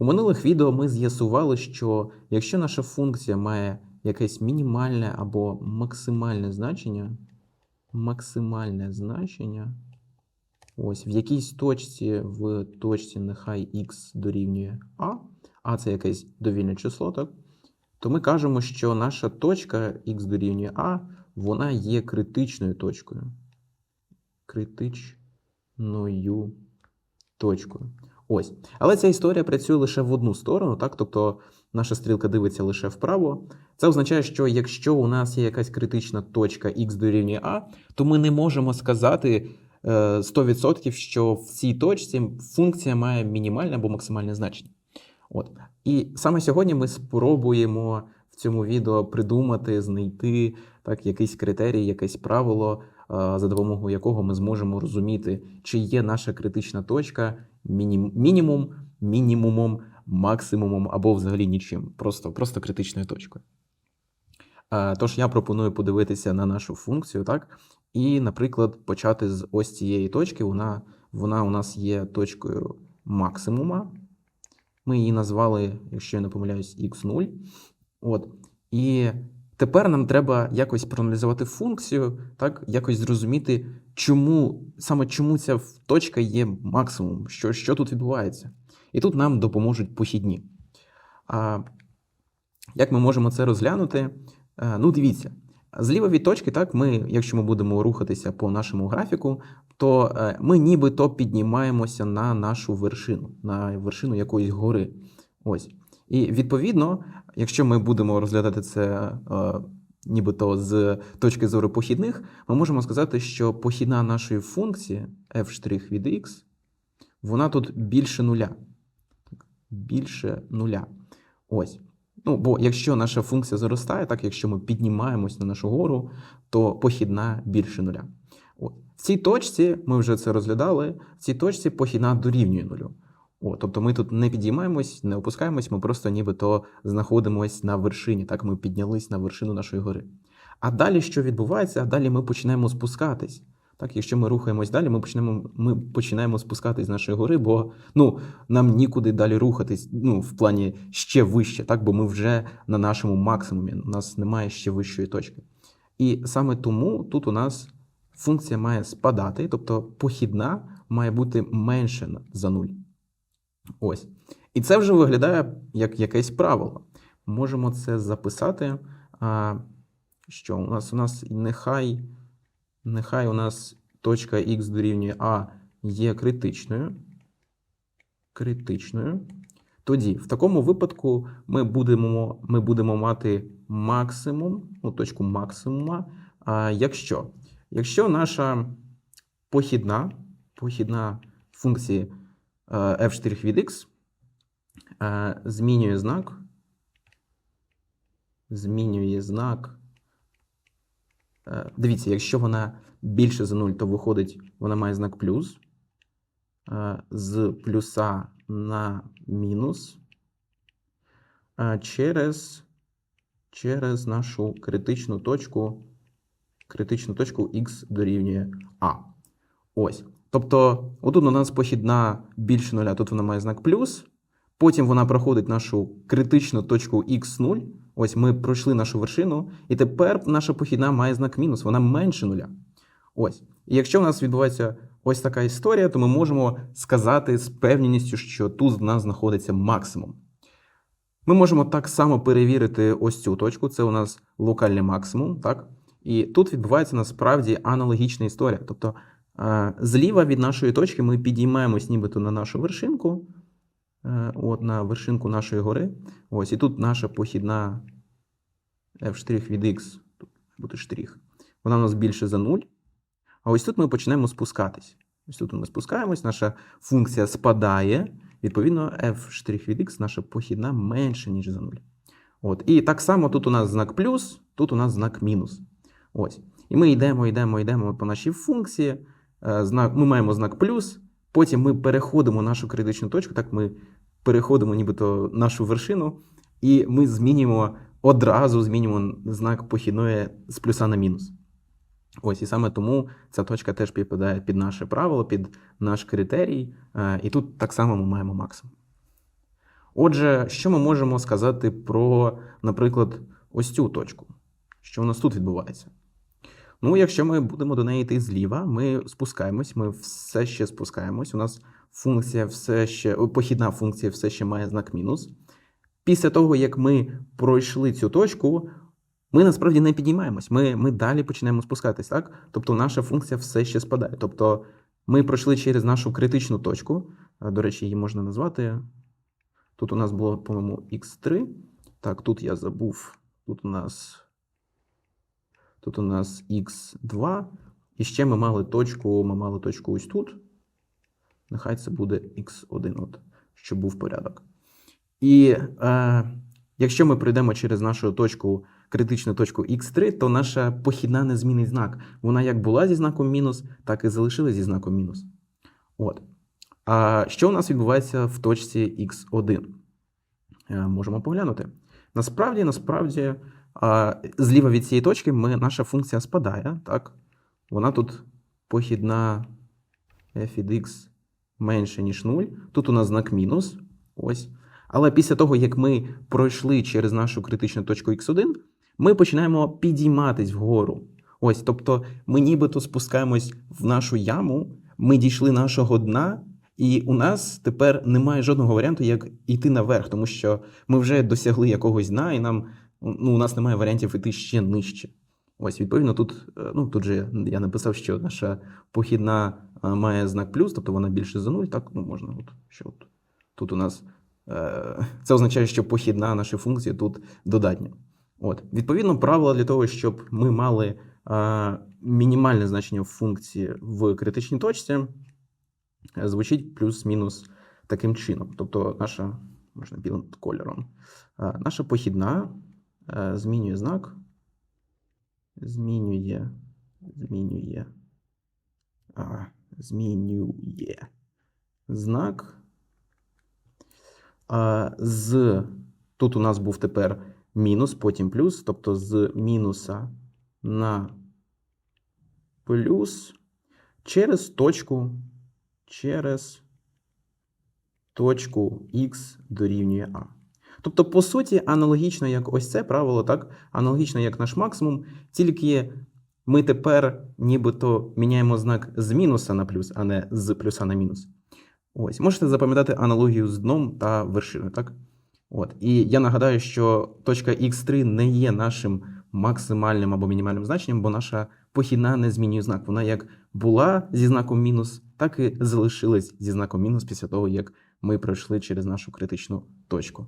У минулих відео ми з'ясували, що якщо наша функція має якесь мінімальне або максимальне значення, максимальне значення, ось в якійсь точці, в точці нехай x дорівнює a, а це якесь довільне число, так? то ми кажемо, що наша точка x дорівнює a, вона є критичною точкою. Критичною точкою. Ось. Але ця історія працює лише в одну сторону, так? Тобто наша стрілка дивиться лише вправо. Це означає, що якщо у нас є якась критична точка x дорівнює a, то ми не можемо сказати е, 100%, що в цій точці функція має мінімальне або максимальне значення. От. І саме сьогодні ми спробуємо в цьому відео придумати, знайти так, якийсь критерій, якесь правило, е, за допомогою якого ми зможемо розуміти, чи є наша критична точка мінім, мінімум, мінімумом, максимумом або взагалі нічим, просто, просто критичною точкою. Тож я пропоную подивитися на нашу функцію, так? І, наприклад, почати з ось цієї точки. Вона, вона у нас є точкою максимума. Ми її назвали, якщо я не помиляюсь, x0. От. І тепер нам треба якось проаналізувати функцію, так, якось зрозуміти, чому саме чому ця точка є максимум, що, що тут відбувається. І тут нам допоможуть похідні. А, Як ми можемо це розглянути? А, ну, дивіться. Зліва від точки, так, ми, якщо ми будемо рухатися по нашому графіку, то е, ми нібито піднімаємося на нашу вершину, на вершину якоїсь гори. Ось. І відповідно, якщо ми будемо розглядати це е, нібито з точки зору похідних, ми можемо сказати, що похідна нашої функції f' від x, вона тут більше нуля. Більше нуля. Ось. Ну, бо якщо наша функція зростає, так якщо ми піднімаємось на нашу гору, то похідна більше нуля. От. В цій точці, ми вже це розглядали, в цій точці похідна дорівнює нулю. О, тобто ми тут не підіймаємось, не опускаємось, ми просто нібито знаходимось на вершині. Так, ми піднялись на вершину нашої гори. А далі що відбувається? А далі ми починаємо спускатись. Так, якщо ми рухаємось далі, ми почнемо, ми починаємо спускатись з нашої гори, бо ну, нам нікуди далі рухатись, ну, в плані ще вище, так, бо ми вже на нашому максимумі, у нас немає ще вищої точки. І саме тому тут у нас функція має спадати, тобто похідна має бути менше за нуль. Ось. І це вже виглядає як якесь правило. Можемо це записати. Що у нас у нас нехай, нехай у нас точка Х дорівнює А є критичною. Критичною. Тоді, в такому випадку, ми будемо ми будемо мати максимум, ну, точку максимума. А якщо якщо наша похідна, похідна функції f' від x е, змінює знак, змінює знак. Е, Дивіться, якщо вона більше за 0, то виходить, вона має знак плюс. Е, З плюса на мінус е, через, через нашу критичну точку, критичну точку x дорівнює А. Ось. Тобто, отут у нас похідна більше нуля, тут вона має знак плюс. Потім вона проходить нашу критичну точку x0. Ось ми пройшли нашу вершину, і тепер наша похідна має знак мінус, вона менше нуля. Ось. І якщо у нас відбувається ось така історія, то ми можемо сказати з певністю, що тут в нас знаходиться максимум. Ми можемо так само перевірити ось цю точку, це у нас локальний максимум. так? І тут відбувається насправді аналогічна історія. Тобто Зліва від нашої точки ми підіймаємось нібито на нашу вершинку, е, от на вершинку нашої гори. Ось, І тут наша похідна f' від x, тут буде штрих, вона у нас більше за 0. А ось тут ми почнемо спускатись. Ось тут ми спускаємось, наша функція спадає. Відповідно, f' від x, наша похідна менше, ніж за 0. От. І так само тут у нас знак плюс, тут у нас знак мінус. Ось. І ми йдемо, йдемо, йдемо по нашій функції. Е, знак, ми маємо знак плюс, потім ми переходимо нашу критичну точку, так ми переходимо нібито нашу вершину, і ми змінюємо одразу змінюємо знак похідної з плюса на мінус. Ось, і саме тому ця точка теж підпадає під наше правило, під наш критерій. Е, і тут так само ми маємо максимум. Отже, що ми можемо сказати про, наприклад, ось цю точку? Що у нас тут відбувається? Ну, якщо ми будемо до неї йти зліва, ми спускаємось, ми все ще спускаємось. У нас функція все ще, похідна функція все ще має знак мінус. Після того, як ми пройшли цю точку, ми насправді не підіймаємось. Ми, ми далі починаємо спускатись, так? Тобто наша функція все ще спадає. Тобто ми пройшли через нашу критичну точку. До речі, її можна назвати. Тут у нас було, по-моєму, x3. Так, тут я забув. Тут у нас. Тут у нас x2. І ще ми мали точку, ми мали точку ось тут. Нехай це буде x1, от, щоб був порядок. І е, якщо ми пройдемо через нашу точку, критичну точку x3, то наша похідна не змінить знак. Вона як була зі знаком мінус, так і залишилась зі знаком мінус. От. А що у нас відбувається в точці x1? Е, можемо поглянути. Насправді, насправді, зліва від цієї точки ми, наша функція спадає. Так? Вона тут похідна f від x менше, ніж 0. Тут у нас знак мінус. Ось. Але після того, як ми пройшли через нашу критичну точку x1, ми починаємо підійматись вгору. Ось, тобто ми нібито спускаємось в нашу яму, ми дійшли нашого дна, і у нас тепер немає жодного варіанту, як йти наверх, тому що ми вже досягли якогось дна, і нам ну, у нас немає варіантів іти ще нижче. Ось, відповідно, тут, е, ну, тут же я написав, що наша похідна е, має знак плюс, тобто вона більше за нуль. Так, ну можна, от, що от, тут у нас е, це означає, що похідна нашої функції тут додатня. От, відповідно, правило для того, щоб ми мали мінімальне значення функції в критичній точці, звучить плюс-мінус таким чином. Тобто, наша можна білим кольором. е, Наша похідна е, змінює знак, змінює, змінює, а, змінює знак. А, з тут у нас був тепер мінус, потім плюс, тобто з мінуса на плюс через точку, через точку х дорівнює а. Тобто, по суті, аналогічно як ось це правило, так, аналогічно як наш максимум, тільки ми тепер нібито міняємо знак з мінуса на плюс, а не з плюса на мінус. Ось, можете запам'ятати аналогію з дном та вершиною, так? От. І я нагадаю, що точка x3 не є нашим максимальним або мінімальним значенням, бо наша похідна не змінює знак. Вона як була зі знаком мінус, так і залишилась зі знаком мінус після того, як ми пройшли через нашу критичну точку.